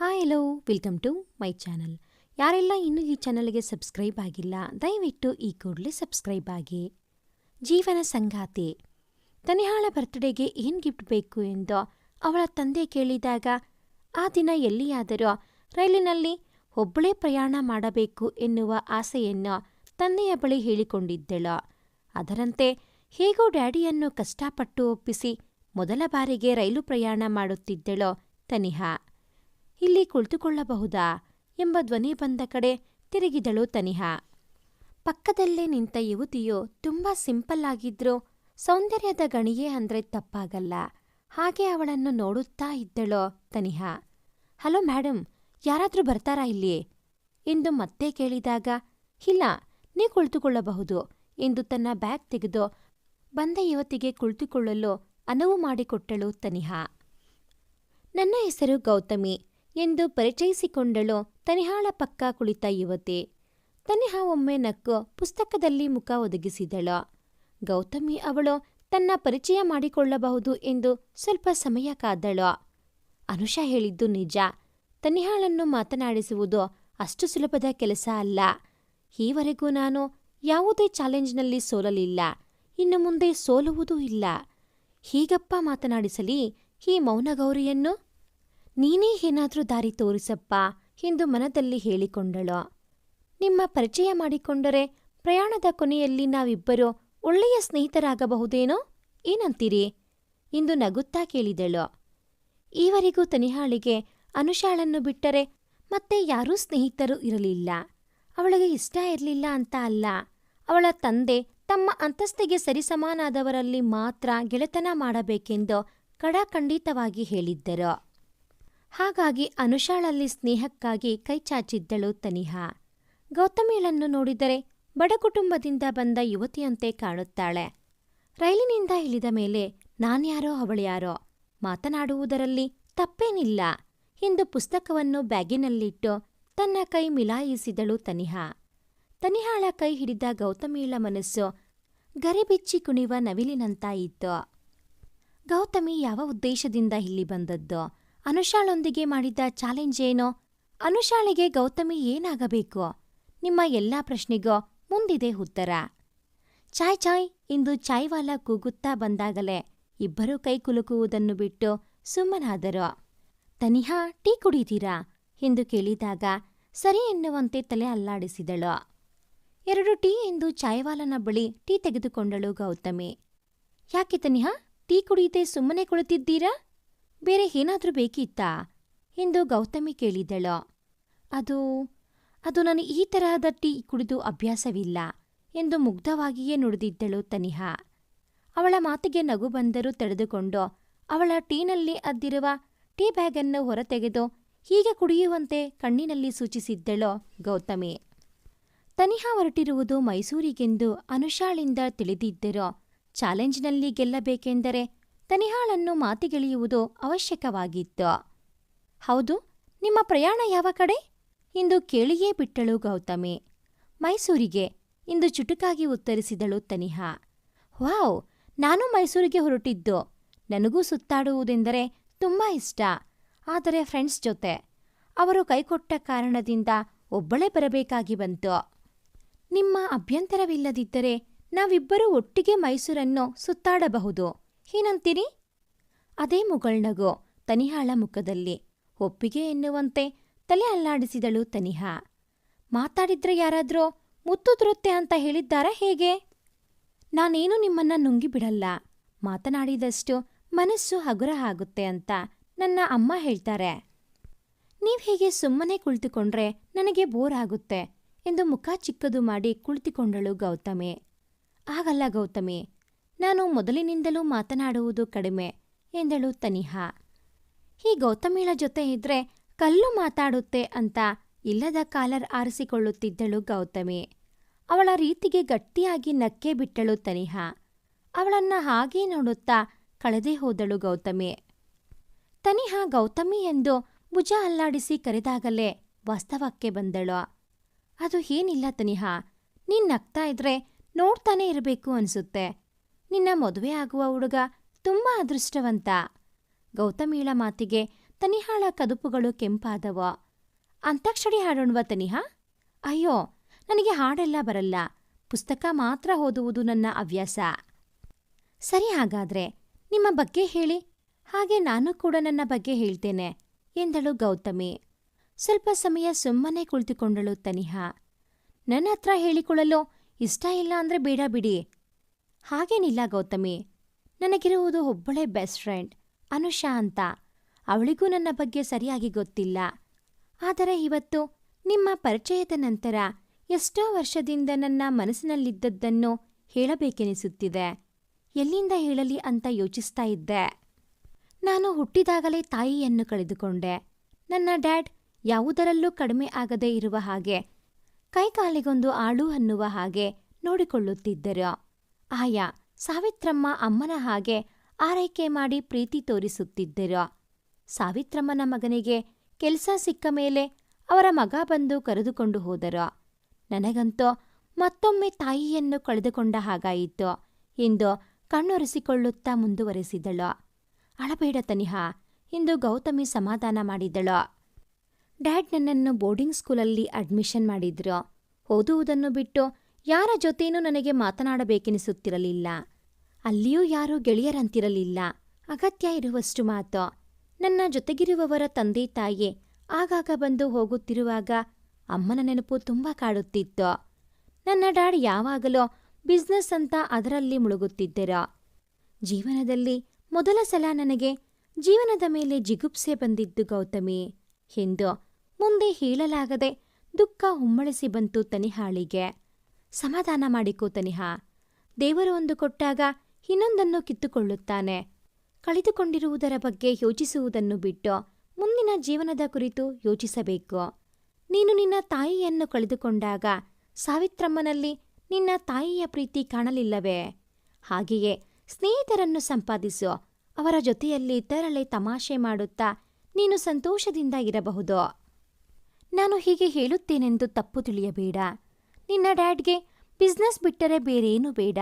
Hi hello welcome to my channel ಯಾರೆಲ್ಲ ಇನ್ನೂ ಈ ಚಾನಲ್ಗೆ ಸಬ್ಸ್ಕ್ರೈಬ್ ಆಗಿಲ್ಲ, ದಯವಿಟ್ಟು ಈ ಕೂಡಲೇ ಸಬ್ಸ್ಕ್ರೈಬ್ ಆಗಿ. ಜೀವನ ಸಂಗಾತಿ. ತನಿಹಾಳ ಬರ್ತ್ಡೇಗೆ ಏನು ಗಿಫ್ಟ್ ಬೇಕು ಎಂದು ಅವಳ ತಂದೆ ಕೇಳಿದಾಗ, ಆ ದಿನ ಎಲ್ಲಿಯಾದರೂ ರೈಲಿನಲ್ಲಿ ಒಬ್ಬಳೇ ಪ್ರಯಾಣ ಮಾಡಬೇಕು ಎನ್ನುವ ಆಸೆಯನ್ನು ತಂದೆಯ ಬಳಿ ಹೇಳಿಕೊಂಡಿದ್ದಳು. ಅದರಂತೆ ಹೇಗೋ ಡ್ಯಾಡಿಯನ್ನು ಕಷ್ಟಪಟ್ಟು ಒಪ್ಪಿಸಿ ಮೊದಲ ಬಾರಿಗೆ ರೈಲು ಪ್ರಯಾಣ ಮಾಡುತ್ತಿದ್ದಳೋ ತನಿಹಾ. ಇಲ್ಲಿ ಕುಳಿತುಕೊಳ್ಳಬಹುದಾ? ಎಂಬ ಧ್ವನಿ ಬಂದ ಕಡೆ ತಿರುಗಿದಳು ತನಿಹಾ. ಪಕ್ಕದಲ್ಲೇ ನಿಂತ ಯುವತಿಯು ತುಂಬಾ ಸಿಂಪಲ್ ಆಗಿದ್ರೂ ಸೌಂದರ್ಯದ ಗಣಿಯೇ ಅಂದ್ರೆ ತಪ್ಪಾಗಲ್ಲ. ಹಾಗೆ ಅವಳನ್ನು ನೋಡುತ್ತಾ ಇದ್ದಳೋ ತನಿಹಾ. ಹಲೋ ಮೇಡಮ್ ಯಾರಾದರೂ ಬರ್ತಾರಾ ಇಲ್ಲಿ? ಎಂದು ಮತ್ತೆ ಕೇಳಿದಾಗ, ಇಲ್ಲ ನೀ ಕುಳಿತುಕೊಳ್ಳಬಹುದು ಎಂದು ತನ್ನ ಬ್ಯಾಗ್ ತೆಗೆದು ಬಂದ ಯುವತಿಗೆ ಕುಳಿತುಕೊಳ್ಳಲು ಅನುವು ಮಾಡಿಕೊಟ್ಟಳು ತನಿಹಾ. ನನ್ನ ಹೆಸರು ಗೌತಮಿ. ಎಂದು ಪರಿಚಯಿಸಿಕೊಂಡಳು ತನಿಹಾಳ ಪಕ್ಕ ಕುಳಿತ ಯುವತಿ. ತನಿಹಾ ಒಮ್ಮೆ ನಕ್ಕು ಪುಸ್ತಕದಲ್ಲಿ ಮುಖ ಒದಗಿಸಿದಳು. ಗೌತಮಿ ಅವಳು ತನ್ನ ಪರಿಚಯ ಮಾಡಿಕೊಳ್ಳಬಹುದು ಎಂದು ಸ್ವಲ್ಪ ಸಮಯ ಕಾದಳು. ಅನುಷಾ ಹೇಳಿದ್ದು ನಿಜ. ತನಿಹಾಳನ್ನು ಮಾತನಾಡಿಸುವುದು ಅಷ್ಟು ಸುಲಭದ ಕೆಲಸ ಅಲ್ಲ. ಈವರೆಗೂ ನಾನು ಯಾವುದೇ ಚಾಲೆಂಜ್ನಲ್ಲಿ ಸೋಲಲಿಲ್ಲ. ಇನ್ನು ಮುಂದೆ ಸೋಲುವುದೂ ಇಲ್ಲ. ಹೀಗಪ್ಪ ಮಾತನಾಡಿಸಲಿ ಈ ಮೌನಗೌರಿಯನ್ನು? ನೀನೇ ಏನಾದರೂ ದಾರಿ ತೋರಿಸಪ್ಪ ಎಂದು ಮನದಲ್ಲಿ ಹೇಳಿಕೊಂಡಳು. ನಿಮ್ಮ ಪರಿಚಯ ಮಾಡಿಕೊಂಡರೆ ಪ್ರಯಾಣದ ಕೊನೆಯಲ್ಲಿ ನಾವಿಬ್ಬರು ಒಳ್ಳೆಯ ಸ್ನೇಹಿತರಾಗಬಹುದೇನೋ? ಏನಂತೀರಿ? ಎಂದು ನಗುತ್ತಾ ಕೇಳಿದಳು. ಈವರೆಗೂ ತನಿಹಾಳಿಗೆ ಅನುಷಾಳನ್ನು ಬಿಟ್ಟರೆ ಮತ್ತೆ ಯಾರೂ ಸ್ನೇಹಿತರು ಇರಲಿಲ್ಲ. ಅವಳಿಗೆ ಇಷ್ಟ ಇರಲಿಲ್ಲ ಅಂತ ಅಲ್ಲ. ಅವಳ ತಂದೆ ತಮ್ಮ ಅಂತಸ್ತಿಗೆ ಸರಿಸಮಾನಾದವರಲ್ಲಿ ಮಾತ್ರ ಗೆಳೆತನ ಮಾಡಬೇಕೆಂದು ಕಡಾಖಂಡಿತವಾಗಿ ಹೇಳಿದ್ದರು. ಹಾಗಾಗಿ ಅನುಷಾಳಲ್ಲಿ ಸ್ನೇಹಕ್ಕಾಗಿ ಕೈಚಾಚಿದ್ದಳು ತನಿಹಾ. ಗೌತಮಿಯಳನ್ನು ನೋಡಿದರೆ ಬಡ ಕುಟುಂಬದಿಂದ ಬಂದ ಯುವತಿಯಂತೆ ಕಾಣುತ್ತಾಳೆ. ರೈಲಿನಿಂದ ಇಳಿದ ಮೇಲೆ ನಾನ್ಯಾರೋ ಅವಳ್ಯಾರೋ ಮಾತನಾಡುವುದರಲ್ಲಿ ತಪ್ಪೇನಿಲ್ಲ ಎಂದು ಪುಸ್ತಕವನ್ನು ಬ್ಯಾಗಿನಲ್ಲಿಟ್ಟು ತನ್ನ ಕೈ ಮಿಲಾಯಿಸಿದಳು ತನಿಹಾ. ತನಿಹಾಳ ಕೈ ಹಿಡಿದ ಗೌತಮಿಯಳ ಮನಸ್ಸು ಗರಿಬಿಚ್ಚಿ ಕುಣಿವ ನವಿಲಿನಂತಾಯಿತು. ಗೌತಮಿ ಯಾವ ಉದ್ದೇಶದಿಂದ ಇಲ್ಲಿ ಬಂದದ್ದು? ಅನುಷಾಳೊಂದಿಗೆ ಮಾಡಿದ್ದ ಚಾಲೆಂಜ್ ಏನೋ? ಅನುಷಾಳಿಗೆ ಗೌತಮಿ ಏನಾಗಬೇಕು? ನಿಮ್ಮ ಎಲ್ಲಾ ಪ್ರಶ್ನೆಗೂ ಮುಂದಿದೆ ಉತ್ತರ. ಚಾಯ್ ಚಾಯ್, ಇಂದು ಚಾಯ್ವಾಲ ಕೂಗುತ್ತಾ ಬಂದಾಗಲೇ ಇಬ್ಬರೂ ಕೈ ಕುಲುಕುವುದನ್ನು ಬಿಟ್ಟು ಸುಮ್ಮನಾದರು. ತನಿಹಾ, ಟೀ ಕುಡಿತೀರಾ? ಎಂದು ಕೇಳಿದಾಗ ಸರಿ ಎನ್ನುವಂತೆ ತಲೆ ಅಲ್ಲಾಡಿಸಿದಳು. ಎರಡು ಟೀ ಎಂದು ಚಾಯ್ವಾಲನ ಬಳಿ ಟೀ ತೆಗೆದುಕೊಂಡಳು ಗೌತಮಿ. ಯಾಕೆ ತನಿಹಾ, ಟೀ ಕುಡಿಯದೆ ಸುಮ್ಮನೆ ಕುಳಿತಿದ್ದೀರಾ? ಬೇರೆ ಏನಾದರೂ ಬೇಕಿತ್ತಾ? ಎಂದು ಗೌತಮಿ ಕೇಳಿದಳು. ಅದು ಅದು ನಾನು ಈ ತರಹದ ಟೀ ಕುಡಿದು ಅಭ್ಯಾಸವಿಲ್ಲ ಎಂದು ಮುಗ್ಧವಾಗಿಯೇ ನುಡಿದಿದ್ದಳು ತನಿಹಾ. ಅವಳ ಮಾತಿಗೆ ನಗು ಬಂದರೂ ತಡೆದುಕೊಂಡು ಅವಳ ಟೀನಲ್ಲಿ ಅದ್ದಿರುವ ಟೀ ಬ್ಯಾಗನ್ನು ಹೊರತೆಗೆದು ಹೀಗೆ ಕುಡಿಯುವಂತೆ ಕಣ್ಣಿನಲ್ಲಿ ಸೂಚಿಸಿದ್ದಳು ಗೌತಮಿ. ತನಿಹಾ ಹೊರಟಿರುವುದು ಮೈಸೂರಿಗೆಂದು ಅನುಷಾಳಿಂದ ತಿಳಿದಿದ್ದರು ಚಾಲೆಂಜ್ನಲ್ಲಿ ಗೆಲ್ಲಬೇಕೆಂದರೆ ತನಿಹಾಳನ್ನು ಮಾತಿಗಿಳಿಯುವುದು ಅವಶ್ಯಕವಾಗಿತ್ತು. ಹೌದು, ನಿಮ್ಮ ಪ್ರಯಾಣ ಯಾವ ಕಡೆ? ಇಂದು ಕೇಳಿಯೇ ಬಿಟ್ಟಳು ಗೌತಮಿ. ಮೈಸೂರಿಗೆ, ಇಂದು ಚುಟುಕಾಗಿ ಉತ್ತರಿಸಿದಳು ತನಿಹಾ. ವಾವ್, ನಾನು ಮೈಸೂರಿಗೆ ಹೊರಟಿದ್ದು. ನನಗೂ ಸುತ್ತಾಡುವುದೆಂದರೆ ತುಂಬಾ ಇಷ್ಟ. ಆದರೆ ಫ್ರೆಂಡ್ಸ್ ಜೊತೆ, ಅವರು ಕೈಕೊಟ್ಟ ಕಾರಣದಿಂದ ಒಬ್ಬಳೇ ಬರಬೇಕಾಗಿ ಬಂತು. ನಿಮ್ಮ ಅಭ್ಯಂತರವಿಲ್ಲದಿದ್ದರೆ ನಾವಿಬ್ಬರೂ ಒಟ್ಟಿಗೆ ಮೈಸೂರನ್ನು ಸುತ್ತಾಡಬಹುದು. ಏನಂತೀರಿ ಅದೇ ಮುಗಳ್ನಗು ತನಿಹಾಳ ಮುಖದಲ್ಲಿ ಒಪ್ಪಿಗೆ ಎನ್ನುವಂತೆ ತಲೆ ಅಲ್ಲಾಡಿಸಿದಳು ತನಿಹಾ. ಮಾತಾಡಿದ್ರೆ ಯಾರಾದ್ರೂ ಮುತ್ತುದುರುತ್ತೆ ಅಂತ ಹೇಳಿದ್ದಾರಾ ಹೇಗೆ? ನಾನೇನು ನಿಮ್ಮನ್ನ ನುಂಗಿಬಿಡಲ್ಲ ಮಾತನಾಡಿದಷ್ಟು ಮನಸ್ಸು ಹಗುರ ಆಗುತ್ತೆ ಅಂತ ನನ್ನ ಅಮ್ಮ ಹೇಳ್ತಾರೆ. ನೀವ್ ಹೀಗೆ ಸುಮ್ಮನೆ ಕುಳಿತುಕೊಂಡ್ರೆ ನನಗೆ ಬೋರ್ ಆಗುತ್ತೆ ಎಂದು ಮುಖ ಚಿಕ್ಕದು ಮಾಡಿ ಕುಳಿತುಕೊಂಡಳು ಗೌತಮಿ. ಆಗಲ್ಲ ಗೌತಮಿ ನಾನು ಮೊದಲಿನಿಂದಲೂ ಮಾತನಾಡುವುದು ಕಡಿಮೆ, ಎಂದಳು ತನಿಹಾ. ಈ ಗೌತಮಿಳ ಜೊತೆ ಇದ್ರೆ ಕಲ್ಲು ಮಾತಾಡುತ್ತೆ ಅಂತ ಇಲ್ಲದ ಕಾಲರ್ ಆರಿಸಿಕೊಳ್ಳುತ್ತಿದ್ದಳು ಗೌತಮಿ. ಅವಳ ರೀತಿಗೆ ಗಟ್ಟಿಯಾಗಿ ನಕ್ಕೆ ಬಿಟ್ಟಳು ತನಿಹಾ. ಅವಳನ್ನ ಹಾಗೇ ನೋಡುತ್ತಾ ಕಳೆದೇ ಹೋದಳು ಗೌತಮಿ. ತನಿಹಾ ಗೌತಮಿ ಎಂದು ಭುಜ ಅಲ್ಲಾಡಿಸಿ ಕರೆದಾಗಲೇ ವಾಸ್ತವಕ್ಕೆ ಬಂದಳು. ಅದು ಏನಿಲ್ಲ ತನಿಹಾ, ನೀನ್ ನಗ್ತಾ ಇದ್ರೆ ನೋಡ್ತಾನೆ ಇರಬೇಕು ಅನ್ಸುತ್ತೆ. ನಿನ್ನ ಮದುವೆ ಆಗುವ ಹುಡುಗ ತುಂಬಾ ಅದೃಷ್ಟವಂತ. ಗೌತಮೀಳ ಮಾತಿಗೆ ತನಿಹಾಳ ಕದುಪುಗಳು ಕೆಂಪಾದವ. ಅಂತಾಕ್ಷರಿ ಹಾಡೋಣವ ತನಿಹಾ? ಅಯ್ಯೋ, ನನಗೆ ಹಾಡೆಲ್ಲ ಬರಲ್ಲ. ಪುಸ್ತಕ ಮಾತ್ರ ಓದುವುದು ನನ್ನ ಹವ್ಯಾಸ. ಸರಿ ಹಾಗಾದ್ರೆ, ನಿಮ್ಮ ಬಗ್ಗೆ ಹೇಳಿ. ಹಾಗೆ ನಾನು ಕೂಡ ನನ್ನ ಬಗ್ಗೆ ಹೇಳ್ತೇನೆ, ಎಂದಳು ಗೌತಮಿ. ಸ್ವಲ್ಪ ಸಮಯ ಸುಮ್ಮನೆ ಕುಳಿತುಕೊಂಡಳು ತನಿಹಾ. ನನ್ನ ಹತ್ರ ಹೇಳಿಕೊಳ್ಳಲು ಇಷ್ಟ ಇಲ್ಲ ಅಂದ್ರೆ ಬೇಡ ಬಿಡಿ. ಹಾಗೇನಿಲ್ಲ ಗೌತಮಿ. ನನಗಿರುವುದು ಒಬ್ಬಳೇ ಬೆಸ್ಟ್ ಫ್ರೆಂಡ್ ಅನುಷಾ ಅಂತ. ಅವಳಿಗೂ ನನ್ನ ಬಗ್ಗೆ ಸರಿಯಾಗಿ ಗೊತ್ತಿಲ್ಲ. ಆದರೆ ಇವತ್ತು ನಿಮ್ಮ ಪರಿಚಯದ ನಂತರ ಎಷ್ಟೋ ವರ್ಷದಿಂದ ನನ್ನ ಮನಸ್ಸಿನಲ್ಲಿದ್ದದ್ದನ್ನು ಹೇಳಬೇಕೆನಿಸುತ್ತಿದೆ. ಎಲ್ಲಿಂದ ಹೇಳಲಿ ಅಂತ ಯೋಚಿಸ್ತಾ ಇದ್ದೆ. ನಾನು ಹುಟ್ಟಿದಾಗಲೇ ತಾಯಿಯನ್ನು ಕಳೆದುಕೊಂಡೆ. ನನ್ನ ಡ್ಯಾಡ್ ಯಾವುದರಲ್ಲೂ ಕಡಿಮೆ ಆಗದೇ ಇರುವ ಹಾಗೆ, ಕೈಕಾಲಿಗೊಂದು ಆಳು ಅನ್ನುವ ಹಾಗೆ ನೋಡಿಕೊಳ್ಳುತ್ತಿದ್ದರು. ಆಯಾ ಸಾವಿತ್ರಮ್ಮ ಅಮ್ಮನ ಹಾಗೆ ಆರೈಕೆ ಮಾಡಿ ಪ್ರೀತಿ ತೋರಿಸುತ್ತಿದ್ದರು. ಸಾವಿತ್ರಮ್ಮನ ಮಗನಿಗೆ ಕೆಲಸ ಸಿಕ್ಕ ಮೇಲೆ ಅವರ ಮಗ ಬಂದು ಕರೆದುಕೊಂಡು ಹೋದರು. ನನಗಂತೂ ಮತ್ತೊಮ್ಮೆ ತಾಯಿಯನ್ನು ಕಳೆದುಕೊಂಡ ಹಾಗಾಯಿತು. ಎಂದು ಕಣ್ಣೊರೆಸಿಕೊಳ್ಳುತ್ತಾ ಮುಂದುವರೆಸಿದಳು. ಅಳಬೇಡ ತನಿಹಾ ಎಂದು ಗೌತಮಿ ಸಮಾಧಾನ ಮಾಡಿದಳು. ಡ್ಯಾಡ್ ನನ್ನನ್ನು ಬೋರ್ಡಿಂಗ್ ಸ್ಕೂಲಲ್ಲಿ ಅಡ್ಮಿಷನ್ ಮಾಡಿದ್ರು. ಓದುವುದನ್ನು ಬಿಟ್ಟು ಯಾರ ಜೊತೆಯೂ ನನಗೆ ಮಾತನಾಡಬೇಕೆನಿಸುತ್ತಿರಲಿಲ್ಲ. ಅಲ್ಲಿಯೂ ಯಾರೂ ಗೆಳೆಯರಂತಿರಲಿಲ್ಲ. ಅಗತ್ಯ ಇರುವಷ್ಟು ಮಾತು ನನ್ನ ಜೊತೆಗಿರುವವರ ತಂದೆ ತಾಯಿ ಆಗಾಗ ಬಂದು ಹೋಗುತ್ತಿರುವಾಗ ಅಮ್ಮನ ನೆನಪು ತುಂಬ ಕಾಡುತ್ತಿತ್ತು. ನನ್ನ ಡ್ಯಾಡ್ ಯಾವಾಗಲೋ ಬಿಸ್ನೆಸ್ ಅಂತ ಅದರಲ್ಲಿ ಮುಳುಗುತ್ತಿದ್ದರು. ಜೀವನದಲ್ಲಿ ಮೊದಲ ಸಲ ನನಗೆ ಜೀವನದ ಮೇಲೆ ಜಿಗುಪ್ಸೆ ಬಂದಿದ್ದು ಗೌತಮಿ ಎಂದು ಮುಂದೆ ಹೇಳಲಾಗದೆ ದುಃಖ ಹುಮ್ಮಳಿಸಿ ಬಂತು ತನಿಹಾಳಿಗೆ. ಸಮಾಧಾನ ಮಾಡಿಕೋತನಿಹ ದೇವರು ಒಂದು ಕೊಟ್ಟಾಗ ಇನ್ನೊಂದನ್ನು ಕಿತ್ತುಕೊಳ್ಳುತ್ತಾನೆ. ಕಳೆದುಕೊಂಡಿರುವುದರ ಬಗ್ಗೆ ಯೋಚಿಸುವುದನ್ನು ಬಿಟ್ಟು ಮುಂದಿನ ಜೀವನದ ಕುರಿತು ಯೋಚಿಸಬೇಕು. ನೀನು ನಿನ್ನ ತಾಯಿಯನ್ನು ಕಳೆದುಕೊಂಡಾಗ ಸಾವಿತ್ರಮ್ಮನಲ್ಲಿ ನಿನ್ನ ತಾಯಿಯ ಪ್ರೀತಿ ಕಾಣಲಿಲ್ಲವೇ? ಹಾಗೆಯೇ ಸ್ನೇಹಿತರನ್ನು ಸಂಪಾದಿಸು, ಅವರ ಜೊತೆಯಲ್ಲಿ ತರಳೆ ತಮಾಷೆ ಮಾಡುತ್ತಾ ನೀನು ಸಂತೋಷದಿಂದ ಇರಬಹುದು. ನಾನು ಹೀಗೆ ಹೇಳುತ್ತೇನೆಂದು ತಪ್ಪು ತಿಳಿಯಬೇಡ. ನಿನ್ನ ಡ್ಯಾಡ್ಗೆ ಬಿಸ್ನೆಸ್ ಬಿಟ್ಟರೆ ಬೇರೇನೂ ಬೇಡ.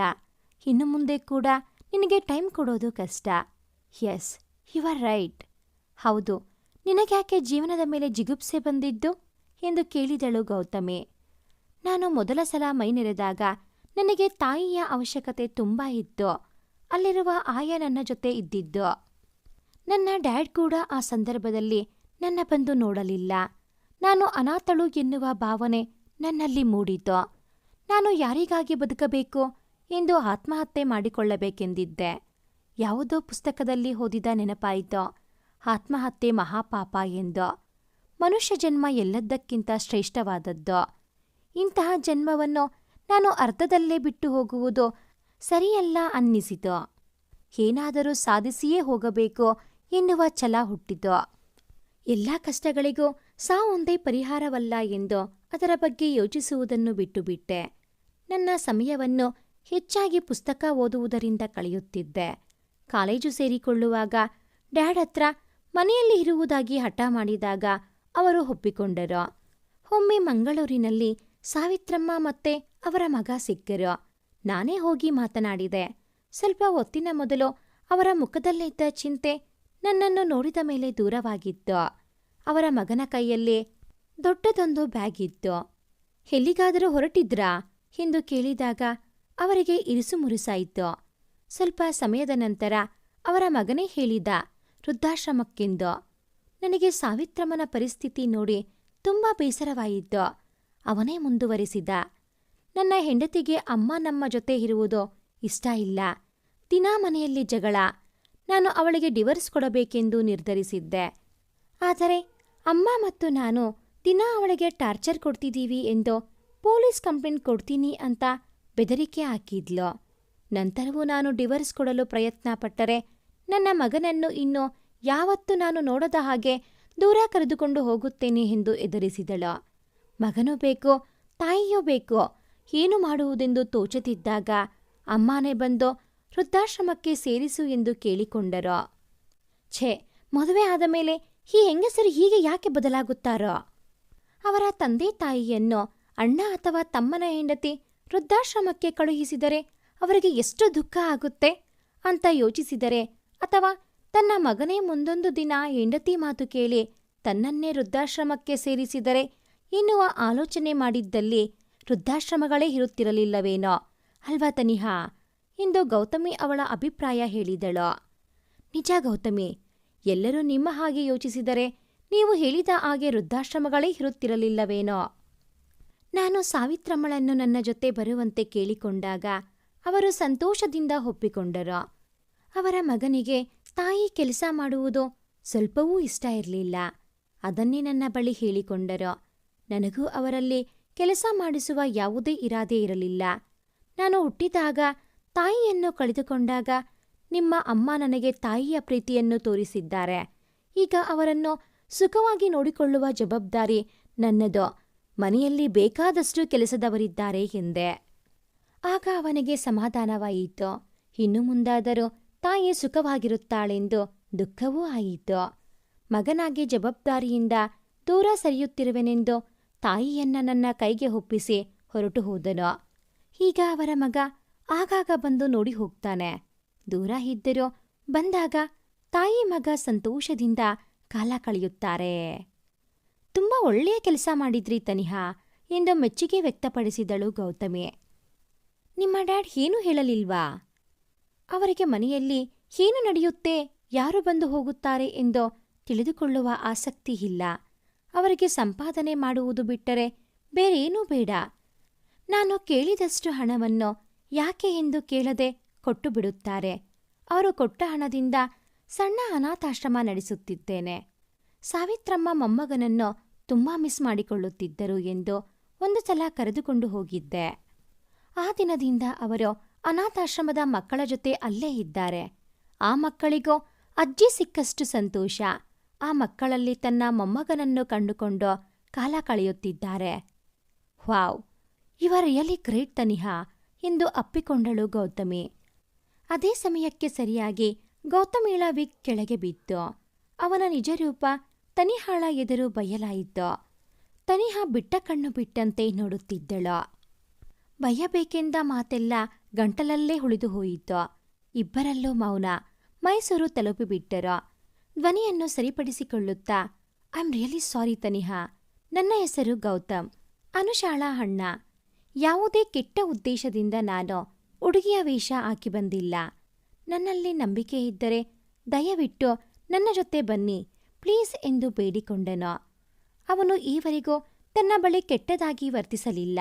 ಇನ್ನು ಮುಂದೆ ಕೂಡ ನಿನಗೆ ಟೈಮ್ ಕೊಡೋದು ಕಷ್ಟ. ಎಸ್ ಯು ಆರ್ ರೈಟ್ ಹೌದು ನಿನಗ್ಯಾಕೆ ಜೀವನದ ಮೇಲೆ ಜಿಗುಪ್ಸೆ ಬಂದಿದ್ದು? ಎಂದು ಕೇಳಿದಳು ಗೌತಮಿ. ನಾನು ಮೊದಲ ಸಲ ಮೈನೆರೆದಾಗ ನನಗೆ ತಾಯಿಯ ಅವಶ್ಯಕತೆ ತುಂಬ ಇತ್ತು. ಅಲ್ಲಿರುವ ಆಯ ನನ್ನ ಜೊತೆ ಇದ್ದಿದ್ದು. ನನ್ನ ಡ್ಯಾಡ್ ಕೂಡ ಆ ಸಂದರ್ಭದಲ್ಲಿ ನನ್ನ ಬಂದು ನೋಡಲಿಲ್ಲ. ನಾನು ಅನಾಥಳು ಎನ್ನುವ ಭಾವನೆ ನನ್ನಲ್ಲಿ ಮೂಡಿತು. ನಾನು ಯಾರಿಗಾಗಿ ಬದುಕಬೇಕು ಎಂದು ಆತ್ಮಹತ್ಯೆ ಮಾಡಿಕೊಳ್ಳಬೇಕೆಂದಿದ್ದೆ. ಯಾವುದೋ ಪುಸ್ತಕದಲ್ಲಿ ಓದಿದ ನೆನಪಾಯಿತು. ಆತ್ಮಹತ್ಯೆ ಮಹಾಪಾಪ ಎಂದು. ಮನುಷ್ಯ ಜನ್ಮ ಎಲ್ಲದಕ್ಕಿಂತ ಶ್ರೇಷ್ಠವಾದದ್ದು. ಇಂತಹ ಜನ್ಮವನ್ನು ನಾನು ಅರ್ಧದಲ್ಲೇ ಬಿಟ್ಟು ಹೋಗುವುದು ಸರಿಯಲ್ಲ ಅನ್ನಿಸಿತು. ಏನಾದರೂ ಸಾಧಿಸಿಯೇ ಹೋಗಬೇಕು ಎನ್ನುವ ಛಲ ಹುಟ್ಟಿತು. ಎಲ್ಲ ಕಷ್ಟಗಳಿಗೂ ಸಾವೊಂದೇ ಪರಿಹಾರವಲ್ಲ ಎಂದು ಅದರ ಬಗ್ಗೆ ಯೋಚಿಸುವುದನ್ನು ಬಿಟ್ಟುಬಿಟ್ಟೆ. ನನ್ನ ಸಮಯವನ್ನು ಹೆಚ್ಚಾಗಿ ಪುಸ್ತಕ ಓದುವುದರಿಂದ ಕಳೆಯುತ್ತಿದ್ದೆ. ಕಾಲೇಜು ಸೇರಿಕೊಳ್ಳುವಾಗ ಡ್ಯಾಡ್ ಹತ್ರ ಮನೆಯಲ್ಲಿ ಇರುವುದಾಗಿ ಹಠ ಮಾಡಿದಾಗ ಅವರು ಒಪ್ಪಿಕೊಂಡರು. ಒಮ್ಮೆ ಮಂಗಳೂರಿನಲ್ಲಿ ಸಾವಿತ್ರಮ್ಮ ಮತ್ತೆ ಅವರ ಮಗ ಸಿಕ್ಕರು. ನಾನೇ ಹೋಗಿ ಮಾತನಾಡಿದೆ. ಸ್ವಲ್ಪ ಹೊತ್ತಿನ ಮೊದಲು ಅವರ ಮುಖದಲ್ಲಿದ್ದ ಚಿಂತೆ ನನ್ನನ್ನು ನೋಡಿದ ಮೇಲೆ ದೂರವಾಗಿತ್ತು. ಅವರ ಮಗನ ಕೈಯಲ್ಲಿ ದೊಡ್ಡದೊಂದು ಬ್ಯಾಗ್ ಇತ್ತು. ಎಲ್ಲಿಗಾದರೂ ಹೊರಟಿದ್ರಾ? ಎಂದು ಕೇಳಿದಾಗ ಅವರಿಗೆ ಇರಿಸು ಮುರುಸಾಯಿತು. ಸ್ವಲ್ಪ ಸಮಯದ ನಂತರ ಅವರ ಮಗನೇ ಹೇಳಿದ ವೃದ್ಧಾಶ್ರಮಕ್ಕೆಂದು. ನನಗೆ ಸಾವಿತ್ರಮ್ಮನ ಪರಿಸ್ಥಿತಿ ನೋಡಿ ತುಂಬ ಬೇಸರವಾಯಿತು. ಅವನೇ ಮುಂದುವರಿಸಿದ. ನನ್ನ ಹೆಂಡತಿಗೆ ಅಮ್ಮ ನಮ್ಮ ಜೊತೆ ಇರುವುದು ಇಷ್ಟ ಇಲ್ಲ. ದಿನಾ ಮನೆಯಲ್ಲಿ ಜಗಳ. ನಾನು ಅವಳಿಗೆ ಡಿವರ್ಸ್ ಕೊಡಬೇಕೆಂದು ನಿರ್ಧರಿಸಿದ್ದೆ. ಆದರೆ ಅಮ್ಮ ಮತ್ತು ನಾನು ದಿನಾ ಅವಳಿಗೆ ಟಾರ್ಚರ್ ಕೊಡ್ತಿದ್ದೀವಿ ಎಂದು ಪೊಲೀಸ್ ಕಂಪ್ಲೇಂಟ್ ಕೊಡ್ತೀನಿ ಅಂತ ಬೆದರಿಕೆ ಹಾಕಿದ್ಲು. ನಂತರವೂ ನಾನು ಡಿವರ್ಸ್ ಕೊಡಲು ಪ್ರಯತ್ನ ಪಟ್ಟರೆ ನನ್ನ ಮಗನನ್ನು ಇನ್ನು ಯಾವತ್ತೂ ನಾನು ನೋಡದ ಹಾಗೆ ದೂರ ಕರೆದುಕೊಂಡು ಹೋಗುತ್ತೇನೆ ಎಂದು ಎದುರಿಸಿದಳು. ಮಗನೂ ಬೇಕು, ತಾಯಿಯೂ ಬೇಕು, ಏನು ಮಾಡುವುದೆಂದು ತೋಚದಿದ್ದಾಗ ಅಮ್ಮನೇ ಬಂದು ವೃದ್ಧಾಶ್ರಮಕ್ಕೆ ಸೇರಿಸು ಎಂದು ಕೇಳಿಕೊಂಡರು. ಛೇ, ಮದುವೆ ಆದ ಮೇಲೆ ಈ ಹೆಂಗಸರು ಹೀಗೆ ಯಾಕೆ ಬದಲಾಗುತ್ತಾರೋ? ಅವರ ತಂದೆ ತಾಯಿಯನ್ನು ಅಣ್ಣ ಅಥವಾ ತಮ್ಮನ ಹೆಂಡತಿ ವೃದ್ಧಾಶ್ರಮಕ್ಕೆ ಕಳುಹಿಸಿದರೆ ಅವರಿಗೆ ಎಷ್ಟು ದುಃಖ ಆಗುತ್ತೆ ಅಂತ ಯೋಚಿಸಿದರೆ ಅಥವಾ ತನ್ನ ಮಗನೇ ಮುಂದೊಂದು ದಿನ ಹೆಂಡತಿ ಮಾತು ಕೇಳಿ ತನ್ನನ್ನೇ ವೃದ್ಧಾಶ್ರಮಕ್ಕೆ ಸೇರಿಸಿದರೆ ಎನ್ನುವ ಆಲೋಚನೆ ಮಾಡಿದ್ದಲ್ಲಿ ವೃದ್ಧಾಶ್ರಮಗಳೇ ಇರುತ್ತಿರಲಿಲ್ಲವೇನೋ? ಅಲ್ವಾ ತನಿಹಾ? ಎಂದು ಗೌತಮಿ ಅವಳ ಅಭಿಪ್ರಾಯ ಹೇಳಿದಳು. ನಿಜ ಗೌತಮಿ, ಎಲ್ಲರೂ ನಿಮ್ಮ ಹಾಗೆ ಯೋಚಿಸಿದರೆ ನೀವು ಹೇಳಿದ ಹಾಗೆ ವೃದ್ಧಾಶ್ರಮಗಳೇ ಇರುತ್ತಿರಲಿಲ್ಲವೇನೋ? ನಾನು ಸಾವಿತ್ರಮ್ಮಳನ್ನು ನನ್ನ ಜೊತೆ ಬರುವಂತೆ ಕೇಳಿಕೊಂಡಾಗ ಅವರು ಸಂತೋಷದಿಂದ ಒಪ್ಪಿಕೊಂಡರು. ಅವರ ಮಗನಿಗೆ ತಾಯಿ ಕೆಲಸ ಮಾಡುವುದು ಸ್ವಲ್ಪವೂ ಇಷ್ಟ ಇರಲಿಲ್ಲ. ಅದನ್ನೇ ನನ್ನ ಬಳಿ ಹೇಳಿಕೊಂಡರು. ನನಗೂ ಅವರಲ್ಲಿ ಕೆಲಸ ಮಾಡಿಸುವ ಯಾವುದೇ ಇರಾದೆ ಇರಲಿಲ್ಲ. ನಾನು ಹುಟ್ಟಿದಾಗ ತಾಯಿಯನ್ನು ಕಳೆದುಕೊಂಡಾಗ ನಿಮ್ಮ ಅಮ್ಮ ನನಗೆ ತಾಯಿಯ ಪ್ರೀತಿಯನ್ನು ತೋರಿಸಿದ್ದಾರೆ. ಈಗ ಅವರನ್ನು ಸುಖವಾಗಿ ನೋಡಿಕೊಳ್ಳುವ ಜವಾಬ್ದಾರಿ ನನ್ನದು. ಮನೆಯಲ್ಲಿ ಬೇಕಾದಷ್ಟು ಕೆಲಸದವರಿದ್ದಾರೆ ಎಂದೆ. ಆಗ ಅವನಿಗೆ ಸಮಾಧಾನವಾಯಿತು. ಇನ್ನು ಮುಂದಾದರೂ ತಾಯಿ ಸುಖವಾಗಿರುತ್ತಾಳೆಂದು ದುಃಖವೂ ಆಯಿತು. ಮಗನಾಗಿ ಜವಾಬ್ದಾರಿಯಿಂದ ದೂರ ಸರಿಯುತ್ತಿರುವೆನೆಂದು ತಾಯಿಯನ್ನ ನನ್ನ ಕೈಗೆ ಒಪ್ಪಿಸಿ ಹೊರಟು ಹೋದನು. ಈಗ ಅವರ ಮಗ ಆಗಾಗ ಬಂದು ನೋಡಿ ಹೋಗ್ತಾನೆ. ದೂರ ಇದ್ದರೂ ಬಂದಾಗ ತಾಯಿ ಮಗ ಸಂತೋಷದಿಂದ ಕಾಲ ಕಳೆಯುತ್ತಾರೆ. ತುಂಬಾ ಒಳ್ಳೆಯ ಕೆಲಸ ಮಾಡಿದ್ರಿ ತನಿಹಾ, ಎಂದು ಮೆಚ್ಚುಗೆ ವ್ಯಕ್ತಪಡಿಸಿದಳು ಗೌತಮಿ. ನಿಮ್ಮ ಡ್ಯಾಡ್ ಏನೂ ಹೇಳಲಿಲ್ವಾ? ಅವರಿಗೆ ಮನೆಯಲ್ಲಿ ಏನು ನಡೆಯುತ್ತೆ, ಯಾರು ಬಂದು ಹೋಗುತ್ತಾರೆ ಎಂದು ತಿಳಿದುಕೊಳ್ಳುವ ಆಸಕ್ತಿ ಇಲ್ಲ. ಅವರಿಗೆ ಸಂಪಾದನೆ ಮಾಡುವುದು ಬಿಟ್ಟರೆ ಬೇರೇನೂ ಬೇಡ. ನಾನು ಕೇಳಿದಷ್ಟು ಹಣವನ್ನು ಯಾಕೆ ಎಂದು ಕೇಳದೆ ಕೊಟ್ಟು ಬಿಡುತ್ತಾರೆ. ಅವರು ಕೊಟ್ಟ ಹಣದಿಂದ ಸಣ್ಣ ಅನಾಥಾಶ್ರಮ ನಡೆಸುತ್ತಿದ್ದೇನೆ. ಸಾವಿತ್ರಮ್ಮ ಮೊಮ್ಮಗನನ್ನು ತುಂಬಾ ಮಿಸ್ ಮಾಡಿಕೊಳ್ಳುತ್ತಿದ್ದರು ಎಂದು ಒಂದು ಸಲ ಕರೆದುಕೊಂಡು ಹೋಗಿದ್ದೆ. ಆ ದಿನದಿಂದ ಅವರು ಅನಾಥಾಶ್ರಮದ ಮಕ್ಕಳ ಜೊತೆ ಅಲ್ಲೇ ಇದ್ದಾರೆ. ಆ ಮಕ್ಕಳಿಗೂ ಅಜ್ಜಿ ಸಿಕ್ಕಷ್ಟು ಸಂತೋಷ. ಆ ಮಕ್ಕಳಲ್ಲಿ ತನ್ನ ಮೊಮ್ಮಗನನ್ನು ಕಂಡುಕೊಂಡು ಕಾಲ ಕಳೆಯುತ್ತಿದ್ದಾರೆ. ವಾವ್ ಇವ ರಿಯಲಿ ಗ್ರೇಟ್ ತನಿಹಾ ಎಂದು ಅಪ್ಪಿಕೊಂಡಳು ಗೌತಮಿ. ಅದೇ ಸಮಯಕ್ಕೆ ಸರಿಯಾಗಿ ಗೌತಮಿಳ ವಿಗ್ ಕೆಳಗೆ ಬಿದ್ದು, ಅವನ ನಿಜರೂಪ ತನಿಹಾಳ ಎದುರು ಬಯಲಾಯಿತು. ತನಿಹಾ ಬಿಟ್ಟ ಕಣ್ಣು ಬಿಟ್ಟಂತೆ ನೋಡುತ್ತಿದ್ದಳು. ಬಯ್ಯಬೇಕೆಂದ ಮಾತೆಲ್ಲ ಗಂಟಲಲ್ಲೇ ಉಳಿದು ಹೋಯಿತು. ಇಬ್ಬರಲ್ಲೂ ಮೌನ. ಮೈಸೂರು ತಲುಪಿಬಿಟ್ಟರು ಧ್ವನಿಯನ್ನು ಸರಿಪಡಿಸಿಕೊಳ್ಳುತ್ತಾ ಐ ರಿಯಲಿ ಸಾರಿ ತನಿಹಾ. ನನ್ನ ಹೆಸರು ಗೌತಮ್. ಅನುಶಾಳ ಅಣ್ಣ. ಯಾವುದೇ ಕೆಟ್ಟ ಉದ್ದೇಶದಿಂದ ನಾನು ಹುಡುಗಿಯ ವೇಷ ಹಾಕಿ ಬಂದಿಲ್ಲ. ನನ್ನಲ್ಲಿ ನಂಬಿಕೆ ಇದ್ದರೆ ದಯವಿಟ್ಟು ನನ್ನ ಜೊತೆ ಬನ್ನಿ, ಪ್ಲೀಸ್ ಎಂದು ಬೇಡಿಕೊಂಡನು. ಅವನು ಈವರೆಗೂ ತನ್ನ ಬಳಿ ಕೆಟ್ಟದಾಗಿ ವರ್ತಿಸಲಿಲ್ಲ.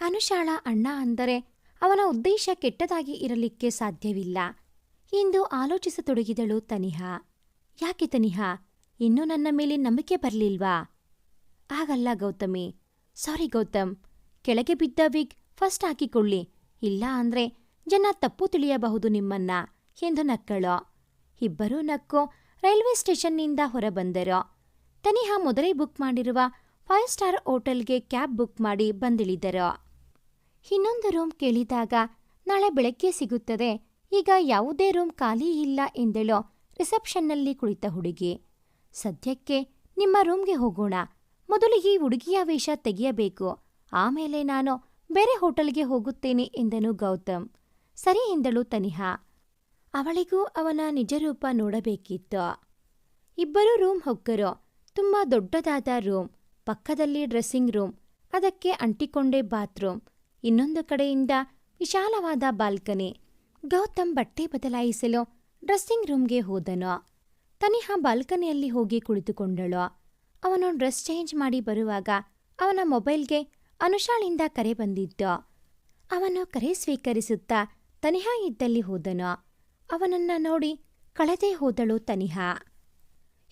ಅನುಶಾಳ ಅಣ್ಣ ಅಂದರೆ ಅವನ ಉದ್ದೇಶ ಕೆಟ್ಟದಾಗಿ ಇರಲಿಕ್ಕೆ ಸಾಧ್ಯವಿಲ್ಲ. ಎಂದು ಆಲೋಚಿಸತೊಡಗಿದಳು ತನಿಹಾ. ಯಾಕೆ ತನಿಹಾ? ಇನ್ನೂ ನನ್ನ ಮೇಲೆ ನಂಬಿಕೆ ಬರಲಿಲ್ವಾ? ಆಗಲ್ಲ ಗೌತಮಿ. ಸಾರಿ ಗೌತಮ್. ಕೆಳಗೆ ಬಿದ್ದ ವಿಗ್ ಫಸ್ಟ್ ಹಾಕಿಕೊಳ್ಳಿ. ಇಲ್ಲ ಅಂದ್ರೆ ಜನ ತಪ್ಪು ತಿಳಿಯಬಹುದು ನಿಮ್ಮನ್ನ. ಎಂದು ನಕ್ಕಳು. ಇಬ್ಬರೂ ನಕ್ಕು ರೈಲ್ವೆ ಸ್ಟೇಷನ್ನಿಂದ ಹೊರಬಂದರು. ತನಿಹಾ ಮೊದಲೇ ಬುಕ್ ಮಾಡಿರುವ ಫೈವ್ ಸ್ಟಾರ್ ಹೋಟೆಲ್ಗೆ ಕ್ಯಾಬ್ ಬುಕ್ ಮಾಡಿ ಬಂದಿಳಿದರು. ಇನ್ನೊಂದು ರೂಮ್ ಕೇಳಿದಾಗ, ನಾಳೆ ಬೆಳಗ್ಗೆ ಸಿಗುತ್ತದೆ. ಈಗ ಯಾವುದೇ ರೂಮ್ ಖಾಲಿ ಇಲ್ಲ ಎಂದಳು ರಿಸೆಪ್ಷನ್ನಲ್ಲಿ ಕುಳಿತ ಹುಡುಗಿ. ಸದ್ಯಕ್ಕೆ ನಿಮ್ಮ ರೂಮ್ಗೆ ಹೋಗೋಣ. ಮೊದಲು ಈ ಹುಡುಗಿಯ ವೇಷ ತೆಗೆಯಬೇಕು. ಆಮೇಲೆ ನಾನು ಬೇರೆ ಹೋಟೆಲ್ಗೆ ಹೋಗುತ್ತೇನೆ ಎಂದನು ಗೌತಮ್. ಸರಿ ಎಂದಳು ತನಿಹಾ. ಅವಳಿಗೂ ಅವನ ನಿಜರೂಪ ನೋಡಬೇಕಿತ್ತು. ಇಬ್ಬರೂ ರೂಮ್ ಹೊಕ್ಕರು. ತುಂಬಾ ದೊಡ್ಡದಾದ ರೂಮ್. ಪಕ್ಕದಲ್ಲಿ ಡ್ರೆಸ್ಸಿಂಗ್ ರೂಮ್. ಅದಕ್ಕೆ ಅಂಟಿಕೊಂಡೇ ಬಾತ್ರೂಮ್. ಇನ್ನೊಂದು ಕಡೆಯಿಂದ ವಿಶಾಲವಾದ ಬಾಲ್ಕನಿ. ಗೌತಮ್ ಬಟ್ಟೆ ಬದಲಾಯಿಸಲು ಡ್ರೆಸ್ಸಿಂಗ್ ರೂಮ್ಗೆ ಹೋದನು. ತನಿಹಾ ಬಾಲ್ಕನಿಯಲ್ಲಿ ಹೋಗಿ ಕುಳಿತುಕೊಂಡಳು. ಅವನು ಡ್ರೆಸ್ ಚೇಂಜ್ ಮಾಡಿ ಬರುವಾಗ ಅವನ ಮೊಬೈಲ್ಗೆ ಅನುಷಾಳಿಂದ ಕರೆ ಬಂದಿತ್ತು. ಅವನು ಕರೆ ಸ್ವೀಕರಿಸುತ್ತಾ ತನಿಹಾ ಇದ್ದಲ್ಲಿ ಹೋದನು. ಅವನನ್ನ ನೋಡಿ ಕಳೆದೇ ಹೋದಳು ತನಿಹಾ.